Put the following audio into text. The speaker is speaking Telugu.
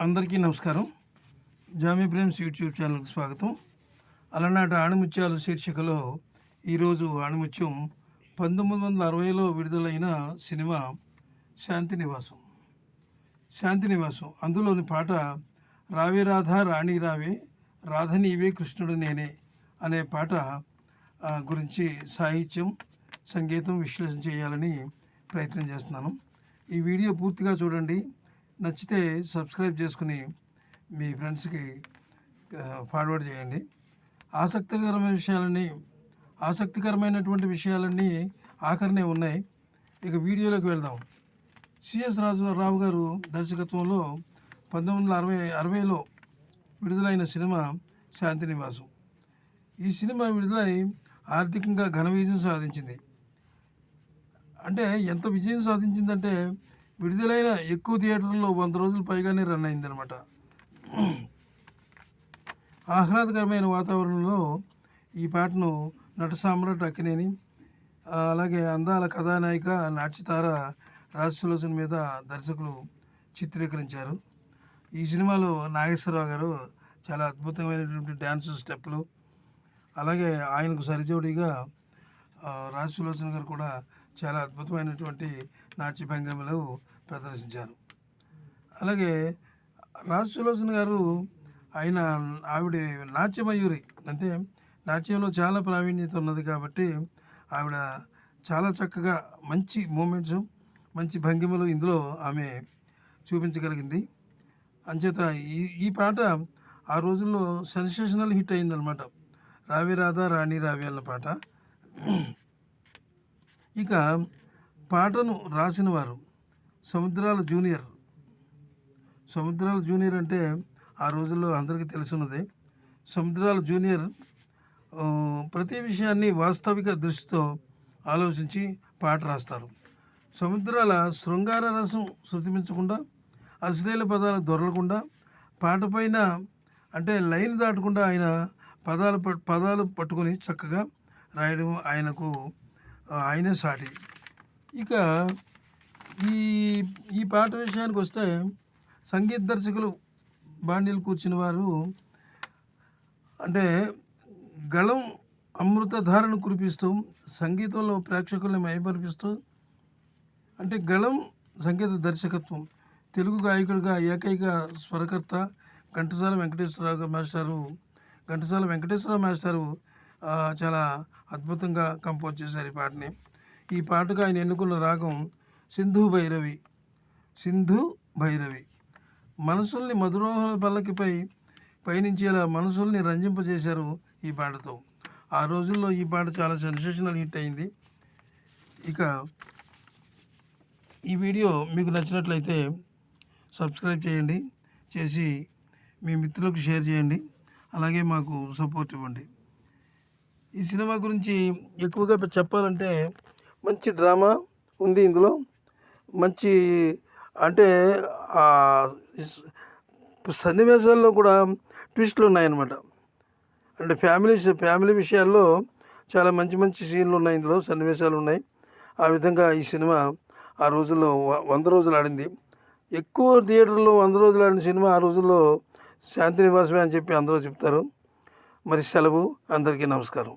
అందరికీ నమస్కారం. జామీ ప్రేమ్స్ యూట్యూబ్ ఛానల్కి స్వాగతం. అలనాటి ఆణిముత్యాలు శీర్షికలో ఈరోజు ఆణిముత్యం పంతొమ్మిది వందల అరవైలో విడుదలైన సినిమా శాంతి నివాసం. శాంతి నివాసం. అందులోని పాట రావే రాధా రాణి రావే రాధ నీవే కృష్ణుడు నేనే అనే పాట గురించి సాహిత్యం సంగీతం విశ్లేషణ చేయాలని ప్రయత్నం చేస్తున్నాను. ఈ వీడియో పూర్తిగా చూడండి. నచ్చితే సబ్స్క్రైబ్ చేసుకుని మీ ఫ్రెండ్స్కి ఫార్వర్డ్ చేయండి. ఆసక్తికరమైన విషయాలన్నీ ఆసక్తికరమైనటువంటి విషయాలన్నీ ఆఖరినే ఉన్నాయి. ఇక వీడియోలోకి వెళ్దాం. సిఎస్ రాజు రావు గారు దర్శకత్వంలో పంతొమ్మిది వందల అరవై అరవైలో విడుదలైన సినిమా శాంతి నివాసం. ఈ సినిమా విడుదలై ఆర్థికంగా ఘన విజయం సాధించింది. అంటే ఎంత విజయం సాధించిందంటే విడుదలైన ఎక్కువ థియేటర్లో వంద రోజులు పైగానే రన్ అయిందనమాట ఆహ్లాదకరమైన వాతావరణంలో ఈ పాటను నట సామ్రాట్ అక్కినేని అలాగే అందాల కథానాయిక నాట్యతార రాజసులోచన మీద దర్శకులు చిత్రీకరించారు. ఈ సినిమాలో నాగేశ్వరరావు గారు చాలా అద్భుతమైనటువంటి డ్యాన్స్ స్టెప్పులు అలాగే ఆయనకు సరిజోడిగా ఆ, రాజసులోచన గారు కూడా చాలా అద్భుతమైనటువంటి నాట్యభంగిమలు ప్రదర్శించారు. అలాగే రాజసులోచన గారు ఆయన ఆవిడ నాట్యమయూరి అంటే నాట్యంలో చాలా ప్రావీణ్యత ఉన్నది కాబట్టి ఆవిడ చాలా చక్కగా మంచి మూమెంట్స్ మంచి భంగిమలు ఇందులో ఆమె చూపించగలిగింది. అంచేత ఈ ఈ పాట ఆ రోజుల్లో సెన్సేషనల్ హిట్ అయిందనమాట రావి రాధా రాణి రావి అన్న పాట. ఇక పాటను రాసిన వారు సముద్రాల జూనియర్. సముద్రాల జూనియర్ అంటే ఆ రోజుల్లో అందరికీ తెలుసున్నదే. సముద్రాల జూనియర్ ప్రతి విషయాన్ని వాస్తవిక దృష్టితో ఆలోచించి పాట రాస్తారు. సముద్రాల శృంగార రసం శృతిమించకుండా అశ్లీల పదాలు దొరలకుండా పాట పైన అంటే లైన్ దాటకుండా ఆయన పదాలు పదాలు పట్టుకొని చక్కగా రాయడం ఆయనకు ఆయనే సాటి. ఇక ఈ ఈ పాట విషయానికి వస్తే సంగీత దర్శకులు బాండీలు కూర్చుని వారు అంటే గళం అమృతధారను కురిపిస్తూ సంగీతంలో ప్రేక్షకుల్ని మైమర్పిస్తూ అంటే గళం సంగీత దర్శకత్వం. తెలుగు గాయకుడిగా ఏకైక స్వరకర్త ఘంటసాల వెంకటేశ్వరరావు మాస్టారు. ఘంటసాల వెంకటేశ్వరరావు మాస్టారు చాలా అద్భుతంగా కంపోజ్ చేశారు ఈ పాటని. ఈ పాటకు ఆయన ఎన్నుకున్న రాగం సింధు భైరవి. సింధు భైరవి. మనసుల్ని మధురోహల పల్లకిపై పయనించేలా మనసుల్ని రంజింపజేశారు ఈ పాటతో. ఆ రోజుల్లో ఈ పాట చాలా సెన్సేషనల్ హిట్ అయింది. ఇక ఈ వీడియో మీకు నచ్చినట్లయితే సబ్స్క్రైబ్ చేయండి. చేసి మీ మిత్రులకు షేర్ చేయండి. అలాగే మాకు సపోర్ట్ ఇవ్వండి. ఈ సినిమా గురించి ఎక్కువగా చెప్పాలంటే మంచి డ్రామా ఉంది ఇందులో. మంచి అంటే సన్నివేశాల్లో కూడా ట్విస్ట్లు ఉన్నాయన్నమాట. అంటే ఫ్యామిలీ ఫ్యామిలీ విషయాల్లో చాలా మంచి మంచి సీన్లు ఉన్నాయి ఇందులో సన్నివేశాలు ఉన్నాయి. ఆ విధంగా ఈ సినిమా ఆ రోజుల్లో వ- వంద రోజులు ఆడింది. ఎక్కువ థియేటర్లో వంద రోజులు ఆడిన సినిమా ఆ రోజుల్లో శాంతి నివాసమే అని చెప్పి అందరూ చెప్తారు. మరి సెలవు అందరికీ నమస్కారం.